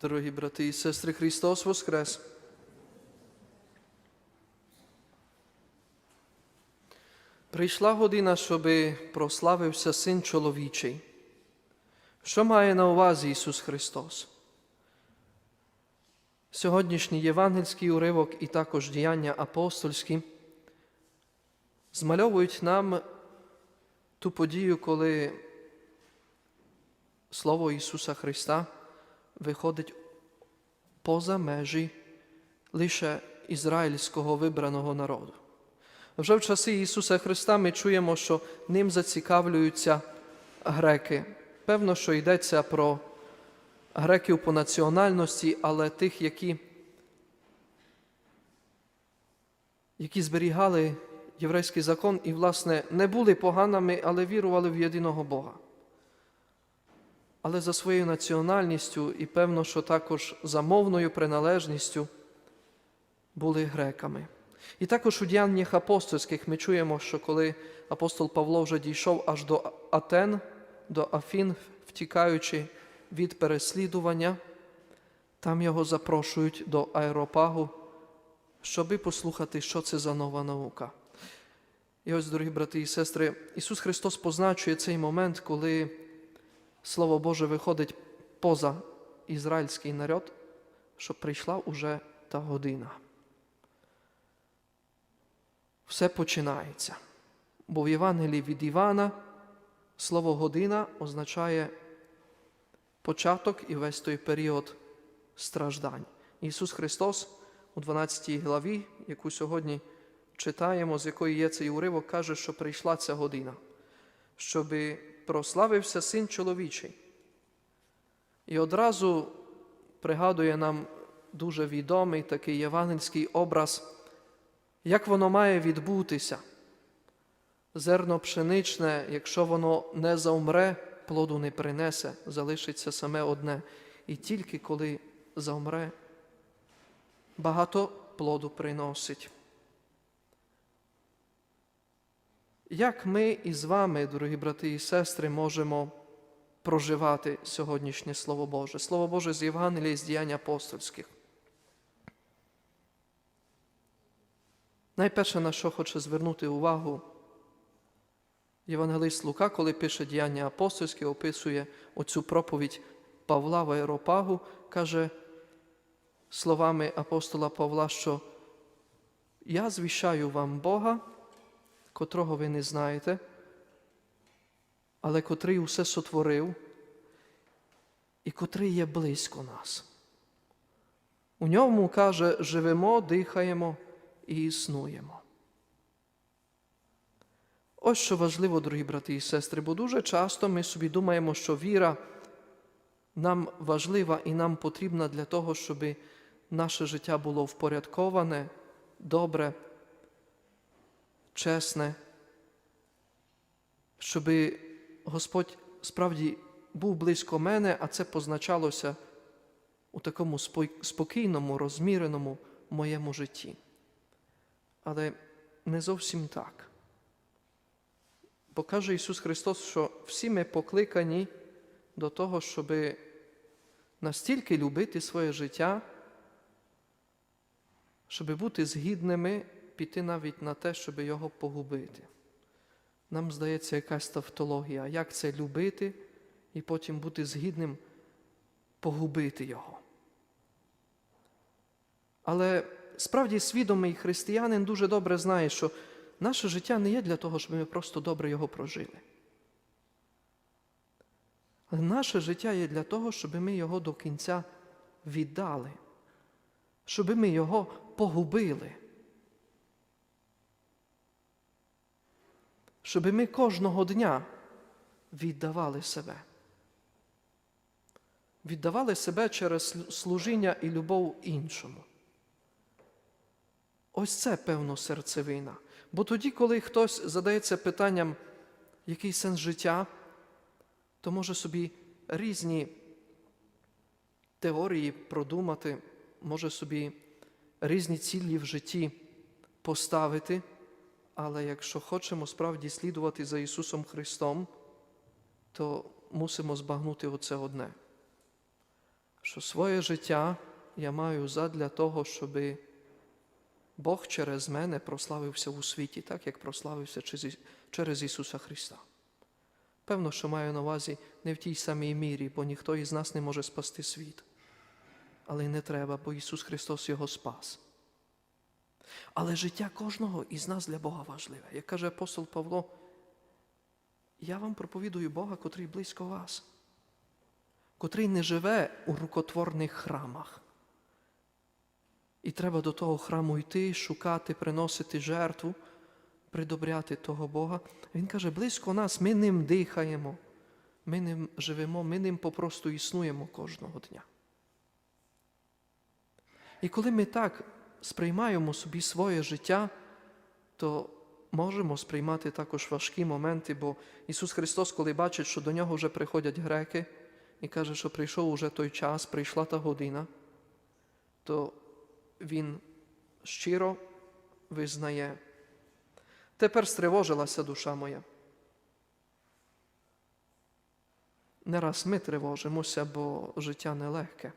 Дорогі брати і сестри, Христос Воскрес! Прийшла година, щоби прославився Син чоловічий. Що має на увазі Ісус Христос? Сьогоднішній євангельський уривок і також діяння апостольські змальовують нам ту подію, коли Слово Ісуса Христа виходить поза межі лише ізраїльського вибраного народу. Вже в часи Ісуса Христа ми чуємо, що ним зацікавлюються греки. Певно, що йдеться про греків по національності, але тих, які, які зберігали єврейський закон і, власне, не були поганими, але вірували в єдиного Бога. Але за своєю національністю і певно, що також за мовною приналежністю були греками. І також у діяннях апостольських ми чуємо, що коли апостол Павло вже дійшов аж до Атен, до Афін, втікаючи від переслідування, там його запрошують до аеропагу, щоби послухати, що це за нова наука. І ось, дорогі брати і сестри, Ісус Христос позначує цей момент, коли Слово Боже виходить поза ізраїльський народ, що прийшла уже та година. Все починається. Бо в Євангелії від Івана слово година означає початок і весь той період страждань. Ісус Христос у 12 главі, яку сьогодні читаємо, з якої є цей уривок, каже, що прийшла ця година, щоби прославився Син чоловічий. І одразу пригадує нам дуже відомий такий євангельський образ, як воно має відбутися. Зерно пшеничне, якщо воно не заумре, плоду не принесе, залишиться саме одне. І тільки коли заумре, багато плоду приносить. Як ми із вами, дорогі брати і сестри, можемо проживати сьогоднішнє Слово Боже, Слово Боже з Євангелія з діянь апостольських? Найперше, на що хоче звернути увагу Євангелист Лука, коли пише діяння апостольське, описує оцю проповідь Павла в Аеропагу, каже словами апостола Павла, що я звіщаю вам Бога, котрого ви не знаєте, але котрий усе сотворив і котрий є близько нас. У ньому, каже, живемо, дихаємо і існуємо. Ось що важливо, дорогі брати і сестри, бо дуже часто ми собі думаємо, що віра нам важлива і нам потрібна для того, щоб наше життя було впорядковане, добре, чесне, щоб Господь справді був близько мене, а це позначалося у такому спокійному, розміреному моєму житті. Але не зовсім так. Бо каже Ісус Христос, що всі ми покликані до того, щоб настільки любити своє життя, щоб бути згідними, піти навіть на те, щоб його погубити. Нам здається якась тавтологія, як це любити і потім бути згідним погубити його. Але справді свідомий християнин дуже добре знає, що наше життя не є для того, щоб ми просто добре його прожили. Наше життя є для того, щоб ми його до кінця віддали, щоб ми його погубили. Щоб ми кожного дня віддавали себе. Віддавали себе через служіння і любов іншому. Ось це, певно, серцевина. Бо тоді, коли хтось задається питанням, який сенс життя, то може собі різні теорії продумати, може собі різні цілі в житті поставити, але якщо хочемо справді слідувати за Ісусом Христом, то мусимо збагнути оце одне. що своє життя я маю задля того, щоб Бог через мене прославився у світі, так як прославився через- Ісуса Христа. Певно, що маю на увазі не в тій самій мірі, бо ніхто із нас не може спасти світ. Але й не треба, бо Ісус Христос його спас. Але життя кожного із нас для Бога важливе. Як каже апостол Павло, я вам проповідую Бога, котрий близько вас, котрий не живе у рукотворних храмах. І треба до того храму йти, шукати, приносити жертву, придобряти того Бога. Він каже, близько нас, ми ним дихаємо, ми ним живемо, ми ним попросту існуємо кожного дня. І коли ми так сприймаємо собі своє життя, то можемо сприймати також важкі моменти, бо Ісус Христос, коли бачить, що до нього вже приходять греки, і каже, що прийшов уже той час, прийшла та година, то Він щиро визнає. Тепер стривожилася душа моя. Не раз ми тривожимося, бо життя нелегке.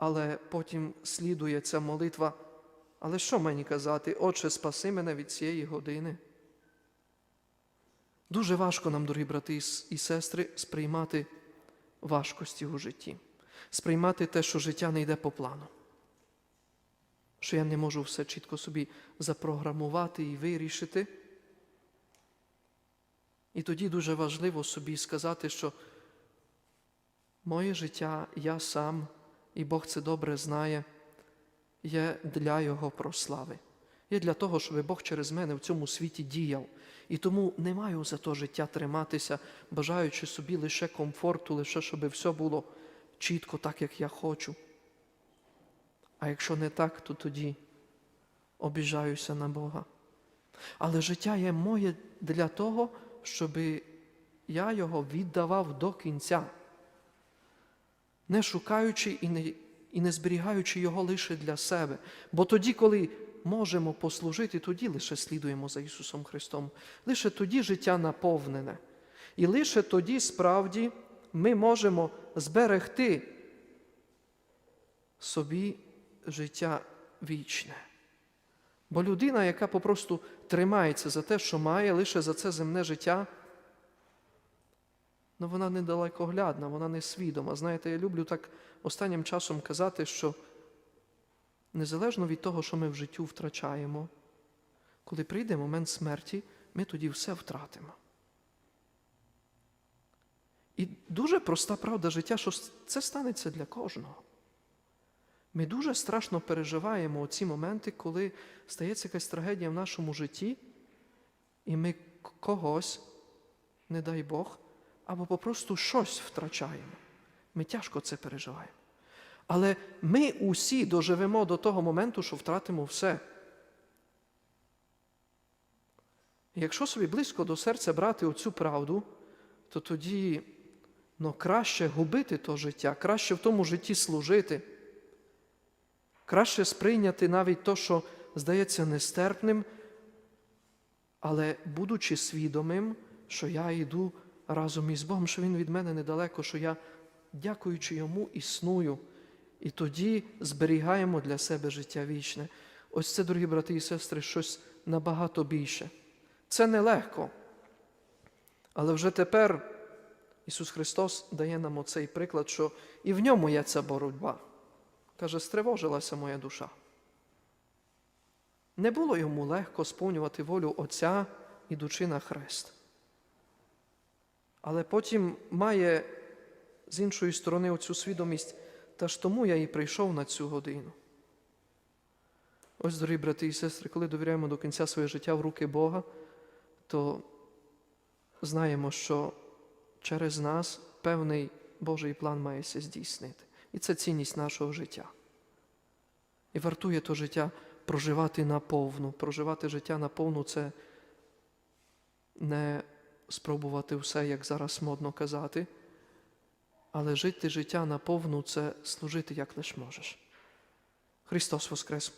Але потім слідує ця молитва. Але що мені казати? Отче, спаси мене від цієї години. Дуже важко нам, дорогі брати і сестри, сприймати важкості у житті, сприймати те, що життя не йде по плану, що я не можу все чітко собі запрограмувати і вирішити. І тоді дуже важливо собі сказати, що моє життя я сам, і Бог це добре знає, є для Його прослави. Є для того, щоб Бог через мене в цьому світі діяв. І тому не маю за то життя триматися, бажаючи собі лише комфорту, лише щоб все було чітко так, як я хочу. А якщо не так, то тоді обіжаюся на Бога. Але життя є моє для того, щоб я його віддавав до кінця, не шукаючи і не, і не зберігаючи його лише для себе. Бо тоді, коли можемо послужити, тоді лише слідуємо за Ісусом Христом. Лише тоді життя наповнене. І лише тоді справді ми можемо зберегти собі життя вічне. Бо людина, яка попросту тримається за те, що має, лише за це земне життя, ну вона недалекоглядна, вона не свідома. Знаєте, я люблю так останнім часом казати, що незалежно від того, що ми в життю втрачаємо, коли прийде момент смерті, ми тоді все втратимо. І дуже проста правда життя, що це станеться для кожного. Ми дуже страшно переживаємо ці моменти, коли стається якась трагедія в нашому житті, і ми когось, не дай Бог, або попросту щось втрачаємо. Ми тяжко це переживаємо. Але ми усі доживемо до того моменту, що втратимо все. Якщо собі близько до серця брати оцю правду, то тоді ну, краще губити то життя, краще в тому житті служити. Краще сприйняти навіть то, що здається нестерпним, але будучи свідомим, що я йду разом із Богом, що Він від мене недалеко, що я, дякуючи йому, існую, і тоді зберігаємо для себе життя вічне. Ось це, дорогі брати і сестри, щось набагато більше. Це нелегко. Але вже тепер Ісус Христос дає нам оцей приклад, що і в ньому є ця боротьба. Каже, стривожилася моя душа. Не було йому легко сповнювати волю Отця, ідучи на хрест. Але потім має з іншої сторони оцю свідомість, та ж тому я і прийшов на цю годину. Ось, дорогі брати і сестри, коли довіряємо до кінця своє життя в руки Бога, то знаємо, що через нас певний Божий план мається здійснити. І це цінність нашого життя. І вартує то життя проживати наповну. Проживати життя наповну це не спробувати все, як зараз модно казати, але жити життя наповну це служити як лиш можеш. Христос Воскрес!